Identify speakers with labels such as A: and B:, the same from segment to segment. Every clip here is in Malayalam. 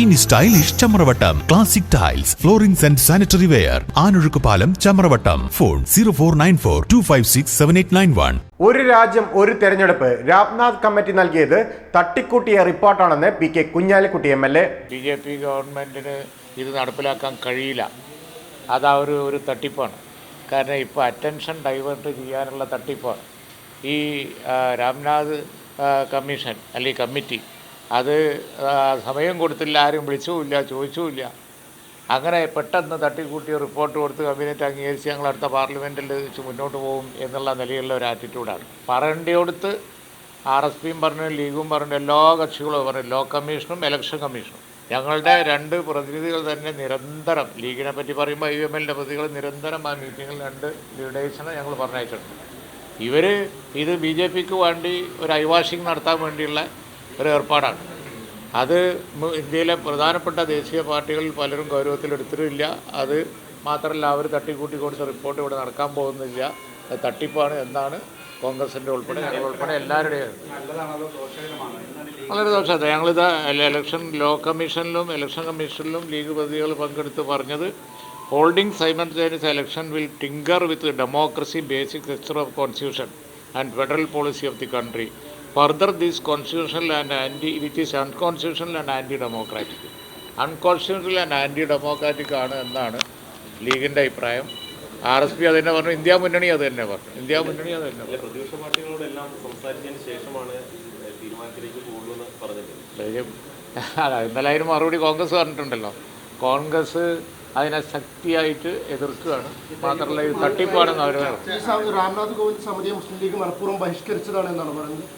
A: ഇനി stylish Chamravattam classic tiles floorings and sanitary ware Anozhukkupalam Chamravattam phone zero four nine four two five six seven eight nine one
B: ഒരു രാജ്യം ഒരു തെരഞ്ഞെടുപ്പ്. രാംനാഥ് കമ്മിറ്റി നൽകിയത് തട്ടിക്കൂട്ടിയ റിപ്പോർട്ടാണെന്ന് P K Kunhalikutty M L A.
C: B J P ഗവൺമെന്റിന് ഇത് നടപ്പിലാക്കാൻ കഴിയില്ല. അത് ആ ഒരു ഒരു തട്ടിപ്പാണ്. കാരണം ഇപ്പോൾ അറ്റൻഷൻ ഡൈവേർട്ട് ചെയ്യാനുള്ള തട്ടിപ്പാണ്. ഈ രാംനാഥ് കമ്മീഷൻ അല്ലെങ്കിൽ കമ്മിറ്റി അത് സമയം കൊടുത്തില്ല ആരും വിളിച്ചുമില്ല ചോദിച്ചുമില്ല അങ്ങനെ പെട്ടെന്ന് തട്ടിക്കൂട്ടിയ റിപ്പോർട്ട് കൊടുത്ത് കബിനറ്റ് അംഗീകരിച്ച് ഞങ്ങൾ അടുത്ത പാർലമെന്റിൽ വെച്ച് മുന്നോട്ട് പോകും എന്നുള്ള നിലയിലുള്ള ഒരു ആറ്റിറ്റ്യൂഡാണ്. പറയേണ്ടിയോടുത്ത് ആർ എസ് പിയും പറഞ്ഞു ലീഗും പറഞ്ഞു എല്ലാ കക്ഷികളും പറഞ്ഞു. ലോ കമ്മീഷനും ഇലക്ഷൻ കമ്മീഷനും. ഞങ്ങളുടെ രണ്ട് പ്രതിനിധികൾ തന്നെ നിരന്തരം ലീഗിനെ പറ്റി പറയുമ്പോൾ ഐ എം എല്ലിന്റെ പ്രതികൾ നിരന്തരം ആ മീറ്റിങ്ങിൽ രണ്ട് ലീഡേഴ്സിനെ ഞങ്ങൾ പറഞ്ഞയച്ചിട്ടുണ്ട്. ഇവർ ഇത് ബി ജെ പിക്ക് വേണ്ടി ഒരു ഐവാഷിംഗ് നടത്താൻ വേണ്ടിയുള്ള ഒരു ഏർപ്പാടാണ്. അത് ഇന്ത്യയിലെ പ്രധാനപ്പെട്ട ദേശീയ പാർട്ടികളിൽ പലരും ഗൗരവത്തിലെടുത്തിട്ടില്ല. അത് മാത്രമല്ല അവർ തട്ടിക്കൂട്ടി കൊടുത്ത റിപ്പോർട്ട് ഇവിടെ നടക്കാൻ പോകുന്നില്ല. തട്ടിപ്പാണ് എന്നാണ് കോൺഗ്രസിന്റെ ഉൾപ്പെടെ ഞങ്ങൾ ഉൾപ്പെടെ എല്ലാവരുടെയും വളരെ ദോഷത്തെ ഞങ്ങളിത് ഇലക്ഷൻ ലോ കമ്മീഷനിലും ഇലക്ഷൻ കമ്മീഷനിലും ലീഗ് പ്രതികൾ പങ്കെടുത്ത് പറഞ്ഞത് holding simultaneous election will tinker with democracy basic structure of constitution and federal policy of the country further these constitutional and anti it is unconstitutional and anti democratic unconstitutional and anti democratic ആണ് എന്നാണ് ലീഗിന്റെ അഭിപ്രായം. ആർ എസ് പി അത് തന്നെ പറഞ്ഞു ഇന്ത്യ മുന്നണി അത് തന്നെ പറഞ്ഞു. ഇന്ത്യ മുന്നണി അത് തന്നെ
D: പ്രതിപക്ഷ പാർട്ടികളോടെല്ലാം സംസാരിച്ചതിന് ശേഷമാണ് തീരുമാനത്തിലേക്ക് പോകുമെന്ന്
C: പറഞ്ഞത് ഇന്നലെ അതിന് മറുപടി കോൺഗ്രസ് പറഞ്ഞിട്ടുണ്ടല്ലോ. കോൺഗ്രസ് അതിനെ ശക്തിയായിട്ട് എതിർക്കുകയാണ്. മാത്രമല്ല ഇത് തട്ടിപ്പാണെന്ന് അവർ
E: രാംനാഥ് കോവിന്ദ് സമിതിയെ മുസ്ലിം ലീഗ് മനഃപൂർവം ബഹിഷ്കരിച്ചതാണ് എന്നാണ് പറയുന്നത്.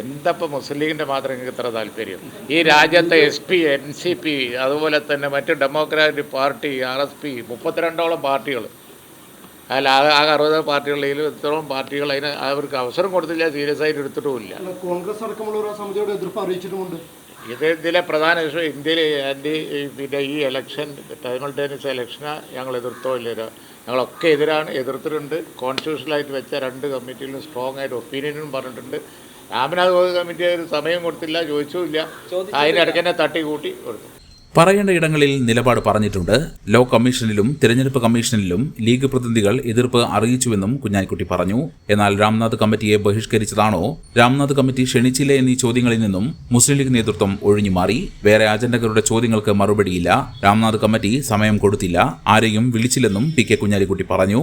C: എന്തപ്പോൾ മുസ്ലിം ലീഗിന്റെ മാത്രം നിങ്ങൾക്ക് ഇത്ര താല്പര്യം? ഈ രാജ്യത്തെ S P N C P അതുപോലെ തന്നെ മറ്റ് democratic party R S P മുപ്പത്തിരണ്ടോളം പാർട്ടികൾ അല്ല ആ അറുപത് പാർട്ടികളിൽ ഇത്രയും പാർട്ടികൾ അതിന് അവർക്ക് അവസരം കൊടുത്തില്ല സീരിയസ് ആയിട്ട് എടുത്തിട്ടുമില്ല.
E: കോൺഗ്രസ് അടക്കമുള്ള ആ സമിതിയോട് എതിർപ്പ് അറിയിച്ചിട്ടുമുണ്ട്.
C: ഇത് ഇതിലെ പ്രധാന വിഷയം ഇന്ത്യയിൽ ആന്റി പിന്നെ ഈ ഇലക്ഷൻ ടൈമൾട്ടേനിയസ് ഇലക്ഷനെ ഞങ്ങൾ എതിർത്തോ ഇല്ലല്ലോ ഞങ്ങളൊക്കെ എതിരാണ് എതിർത്തിട്ടുണ്ട്. കോൺസ്റ്റിറ്റ്യൂഷനായിട്ട് വെച്ച രണ്ട് കമ്മിറ്റിയിലും സ്ട്രോങ് ആയിട്ട് ഒപ്പീനിയനും പറഞ്ഞിട്ടുണ്ട്. രാമനാഥ് കോവിന്ദ് കമ്മിറ്റി ഒരു സമയം കൊടുത്തില്ല ചോദിച്ചുമില്ല. അതിനിടയ്ക്ക് തന്നെ തട്ടി കൂട്ടി കൊടുത്തു.
F: പറയേണ്ട ഇടങ്ങളിൽ നിലപാട് പറഞ്ഞിട്ടുണ്ട്. ലോ കമ്മീഷനിലും തിരഞ്ഞെടുപ്പ് കമ്മീഷനിലും ലീഗ് പ്രതിനിധികൾ എതിർപ്പ് അറിയിച്ചുവെന്നും കുഞ്ഞാലിക്കുട്ടി പറഞ്ഞു. എന്നാൽ രാംനാഥ് കമ്മിറ്റിയെ ബഹിഷ്കരിച്ചതാണോ? രാംനാഥ് കമ്മിറ്റി ക്ഷണിച്ചില്ല എന്നീ ചോദ്യങ്ങളിൽ നിന്നും മുസ്ലിം ലീഗ് നേതൃത്വം ഒഴിഞ്ഞുമാറി വേറെ അജണ്ടകളുടെ ചോദ്യങ്ങൾക്ക് മറുപടിയില്ല. രാംനാഥ് കമ്മിറ്റി സമയം കൊടുത്തില്ല. ആരെയും വിളിച്ചില്ലെന്നും പി കെ കുഞ്ഞാലിക്കുട്ടി പറഞ്ഞു.